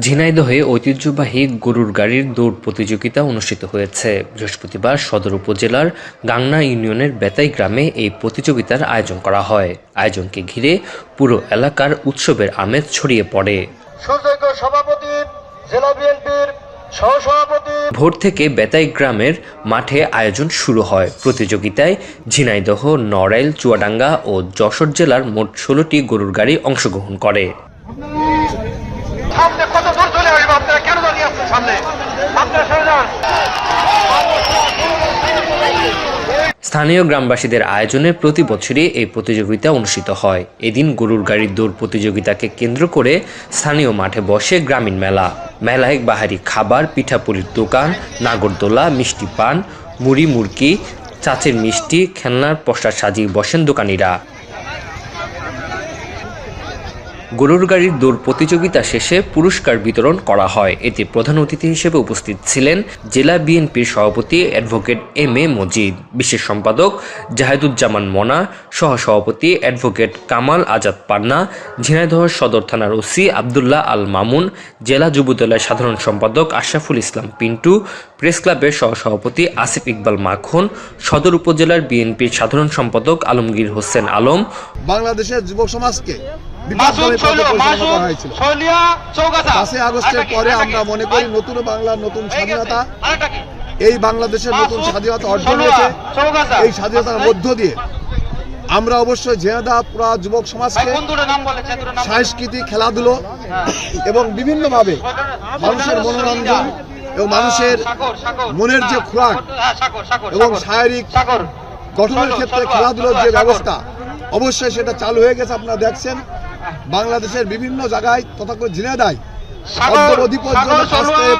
ঝিনাইদহে ঐতিহ্যবাহী গরুর গাড়ির দৌড় প্রতিযোগিতা অনুষ্ঠিত হয়েছে। বৃহস্পতিবার সদর উপজেলার গাংনা ইউনিয়নের বেতাই গ্রামে এই প্রতিযোগিতার আয়োজন করা হয়। আয়োজনকে ঘিরে পুরো এলাকার উৎসবের আমেজ ছড়িয়ে পড়ে। সুযোগ্য সভাপতি জেলা বিএনপির ভোর থেকে বেতাই গ্রামের মাঠে আয়োজন শুরু হয়। প্রতিযোগিতায় ঝিনাইদহ নড়াইল চুয়াডাঙ্গা ও যশোর জেলার মোট ষোলোটি গরুর গাড়ি অংশগ্রহণ করে। স্থানীয় গ্রামবাসীদের আয়োজনে প্রতি বছরই এই প্রতিযোগিতা অনুষ্ঠিত হয়। এদিন গরুর গাড়ির দৌড় প্রতিযোগিতাকে কেন্দ্র করে স্থানীয় মাঠে বসে গ্রামীণ মেলা। মেলায় বাহারি খাবার, পিঠাপুলির দোকান, নাগরদোলা, মিষ্টি পান, মুড়ি মুরকি চাচের মিষ্টি, খেলনার পশ্চাৎ সাজিয়ে বসেন দোকানিরা। গরুর গাড়ির দৌড় প্রতিযোগিতা শেষে পুরস্কার বিতরণ করা হয়। এতে প্রধান অতিথি হিসেবে উপস্থিত ছিলেন জেলা বিএনপির সভাপতি অ্যাডভোকেট এম এ মজিদ, বিশেষ সম্পাদক জাহেদুজ্জামান মনা, সহসভাপতি অ্যাডভোকেট কামাল আজাদ পান্না, ঝিনাইদহ সদর থানার ওসি আবদুল্লাহ আল মামুন, জেলা যুবদলের সাধারণ সম্পাদক আশরাফুল ইসলাম পিন্টু, প্রেস ক্লাবের সহসভাপতি আসিফ ইকবাল মাখন, সদর উপজেলার বিএনপির সাধারণ সম্পাদক আলমগীর হোসেন আলম। বাংলাদেশের যুবক সমাজকে পাঁচই আগস্টের পরে আমরা মনে করি নতুন বাংলার নতুন স্বাধীনতা। এই বাংলাদেশের নতুন স্বাধীনতা অর্জন হয়েছে। এই স্বাধীনতার মধ্য দিয়ে আমরা অবশ্যই জেনাদা পুরা যুবক সমাজকে। সাংস্কৃতিক খেলাধুলো এবং বিভিন্নভাবে মানুষের মনোরঞ্জন এবং মানুষের মনের যে খোরাক হ্যাঁ এবং শারীরিক গঠনের ক্ষেত্রে খেলাধুলোর যে ব্যবস্থা অবশ্যই সেটা চালু হয়ে গেছে আপনারা দেখছেন। বাংলাদেশের বিভিন্ন জায়গায় তথা করে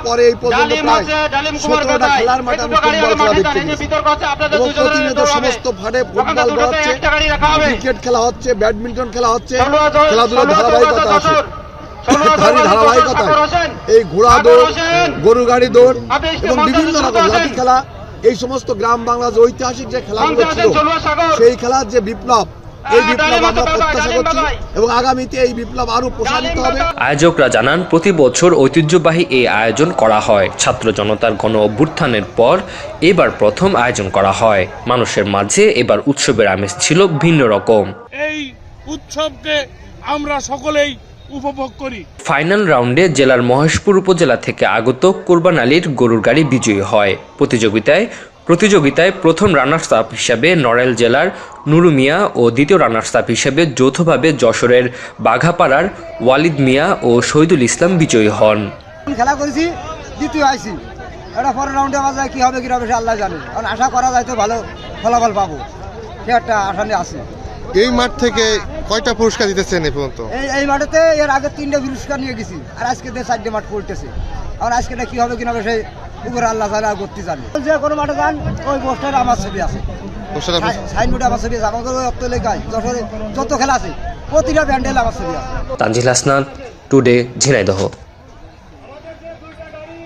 পরে এই পর্যন্ত প্রায় আছে, ডালিম কুমার সতেরোটা খেলার মাঠে আমি ফুটবল খেলা দেখতে যান, এই যে গেছি বিতর্ক হচ্ছে, আপনাদের এবং প্রতিনিয়ত সমস্ত ফাটে ফুটবল দুটোতে হচ্ছে একটা গাড়ি রাখা হবে। ক্রিকেট খেলা হচ্ছে ব্যাডমিন্টন খেলা হচ্ছে খেলাধুলার ধারাবাহিকতা আছে। যশোর। ষোলো হাজার ধারি চৌগাছা ধারাবাহিকতায় এই ঘোড়া দৌড় গরু গাড়ি দৌড় এবং বিভিন্ন রকম লাঠি খেলা এই সমস্ত গ্রাম বাংলার যে ঐতিহাসিক যে খেলাগুলো ছিল। সেই খেলার যে বিপ্লব এই হ্যাঁ, বিপ্লব আমরা প্রত্যাশা করছি এবং আগামীতে এই বিপ্লব আরও প্রসারিত হবে। আয়োজকরা জানান প্রতি বছর ঐতিহ্যবাহী এই আয়োজন করা হয়। ছাত্র জনতার গণ অভ্যুত্থানের পর এবার প্রথম আয়োজন করা হয়। মানুষের মাঝে এবার উৎসবের আমেজ ছিল ভিন্ন রকম। এই উৎসবকে আমরা সকলেই উপভোগ করি। ফাইনাল রাউন্ডে জেলার মহেশপুর উপজেলা থেকে আগত কোরবান আলীর গরুর গাড়ি বিজয়ী হয়। প্রতিযোগিতায় প্রতিযোগিতায় প্রথম রানার্স আপ হিসাবে নড়াইল জেলার নুরু মিয়া ও দ্বিতীয় রানার্স আপ হিসেবে যৌথভাবে যশোরের বাঘাপাড়ার ওয়ালিদ মিয়া ও শহীদুল ইসলাম বিজয়ী হন। খেলা করেছি দ্বিতীয় আইসি এটা পরের রাউন্ডে আমার যায় কি হবে কি হবে সে আল্লাহ জানে। কারণ আশা করা যায় তো ভালো ফলাফল পাবো। সে একটা আশা নিয়ে আসি এই মাঠ থেকে কয়টা পুরস্কার দিতেছেন এ পর্যন্ত? এই এই মাঠেতে এর আগে তিনটে পুরস্কার নিয়ে গেছি। আর আজকে চারটে মাঠ পড়তেছে। আর আজকে এটা কি হবে কি হবে সেই উপরে আল্লাহ জানে আর করতে জানে। যে কোনো মাঠে যান ওই পোস্টারে আমার ছবি আছে। সাইনবোর্ডে আমার ছবি আছে। আমাদের ওই অক্ত লেখায় যশোরে যত খেলা আছে প্রতিটা ব্যান্ডেল আমার ছবি আছে। তানজিল হাসনান টুডে ঝিনাইদহ।